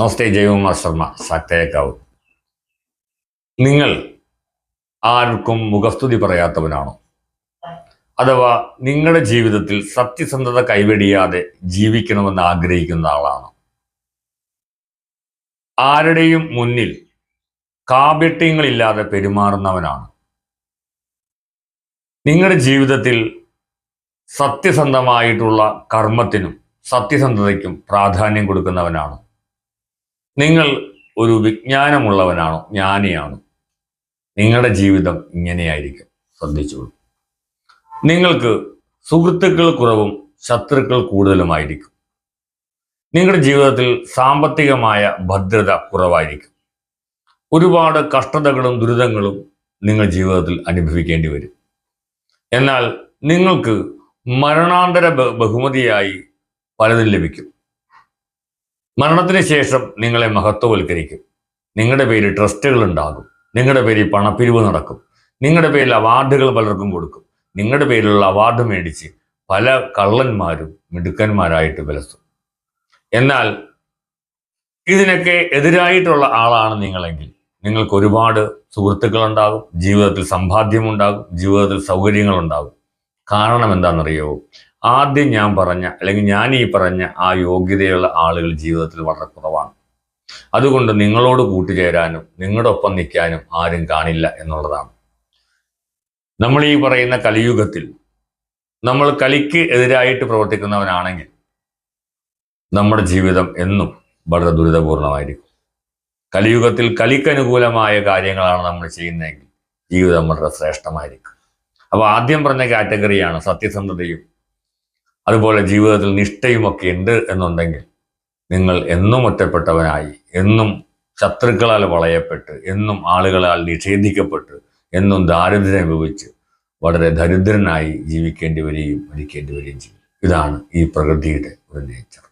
നമസ്തേ ജയകുമാർ ശർമ്മ ശക്തയേക്കാവ് നിങ്ങൾ ആർക്കും മുഖസ്തുതി പറയാത്തവനാണോ? അഥവാ നിങ്ങളുടെ ജീവിതത്തിൽ സത്യസന്ധത കൈവെടിയാതെ ജീവിക്കണമെന്ന് ആഗ്രഹിക്കുന്ന ആളാണ്? ആരുടെയും മുന്നിൽ കാപട്യങ്ങളില്ലാതെ പെരുമാറുന്നവനാണ്. നിങ്ങളുടെ ജീവിതത്തിൽ സത്യസന്ധമായിട്ടുള്ള കർമ്മത്തിനും സത്യസന്ധതയ്ക്കും പ്രാധാന്യം കൊടുക്കുന്നവനാണ്. നിങ്ങൾ ഒരു വിജ്ഞാനമുള്ളവനാണോ? ജ്ഞാനിയാണോ? നിങ്ങളുടെ ജീവിതം ഇങ്ങനെയായിരിക്കും. ശ്രദ്ധിച്ചോളൂ. നിങ്ങൾക്ക് സുഹൃത്തുക്കൾ കുറവും ശത്രുക്കൾ കൂടുതലുമായിരിക്കും. നിങ്ങളുടെ ജീവിതത്തിൽ സാമ്പത്തികമായ ഭദ്രത കുറവായിരിക്കും. ഒരുപാട് കഷ്ടതകളും ദുരിതങ്ങളും നിങ്ങൾ ജീവിതത്തിൽ അനുഭവിക്കേണ്ടി വരും. എന്നാൽ നിങ്ങൾക്ക് മരണാന്തര ബഹുമതിയായി പലതും ലഭിക്കും. മരണത്തിന് ശേഷം നിങ്ങളെ മഹത്വവൽക്കരിക്കും. നിങ്ങളുടെ പേരിൽ ട്രസ്റ്റുകൾ ഉണ്ടാകും. നിങ്ങളുടെ പേരിൽ പണപ്പിരിവ് നടക്കും. നിങ്ങളുടെ പേരിൽ അവാർഡുകൾ പലർക്കും കൊടുക്കും. നിങ്ങളുടെ പേരിലുള്ള അവാർഡ് മേടിച്ച് പല കള്ളന്മാരും മിടുക്കന്മാരായിട്ട് വിലസും. എന്നാൽ ഇതിനൊക്കെ എതിരായിട്ടുള്ള ആളാണ് നിങ്ങളെങ്കിൽ നിങ്ങൾക്ക് ഒരുപാട് സുഹൃത്തുക്കളുണ്ടാകും ജീവിതത്തിൽ സമ്പാദ്യമുണ്ടാകും ജീവിതത്തിൽ സൗകര്യങ്ങളുണ്ടാകും. കാരണം എന്താണെന്നറിയോ? ആദ്യം ഞാൻ പറഞ്ഞ അല്ലെങ്കിൽ ഞാൻ ഈ പറഞ്ഞ ആ യോഗ്യതയുള്ള ആളുകൾ ജീവിതത്തിൽ വളരെ കുറവാണ്. അതുകൊണ്ട് നിങ്ങളോട് കൂട്ടുചേരാനും നിങ്ങളുടെ ഒപ്പം നിൽക്കാനും ആരും കാണില്ല എന്നുള്ളതാണ്. നമ്മൾ ഈ പറയുന്ന കലിയുഗത്തിൽ നമ്മൾ കലിക്ക് എതിരായിട്ട് പ്രവർത്തിക്കുന്നവനാണെങ്കിൽ നമ്മുടെ ജീവിതം എന്നും വളരെ ദുരിതപൂർണമായിരിക്കും. കലിയുഗത്തിൽ കലിക്കനുകൂലമായ കാര്യങ്ങളാണ് നമ്മൾ ചെയ്യുന്നതെങ്കിൽ ജീവിതം വളരെ ശ്രേഷ്ഠമായിരിക്കും. അപ്പോൾ ആദ്യം പറഞ്ഞ കാറ്റഗറിയാണ് സത്യസന്ധതയും അതുപോലെ ജീവിതത്തിൽ നിഷ്ഠയുമൊക്കെ ഉണ്ട് എന്നുണ്ടെങ്കിൽ നിങ്ങൾ എന്നും ഒറ്റപ്പെട്ടവനായി എന്നും ശത്രുക്കളാൽ വളയപ്പെട്ട് എന്നും ആളുകളാൽ നിഷേധിക്കപ്പെട്ട് എന്നും ദാരിദ്ര്യം അനുഭവിച്ച് വളരെ ദരിദ്രനായി ജീവിക്കേണ്ടി വരികയും മരിക്കേണ്ടി വരികയും ചെയ്യും. ഇതാണ് ഈ പ്രകൃതിയുടെ ഒരു നേച്ചർ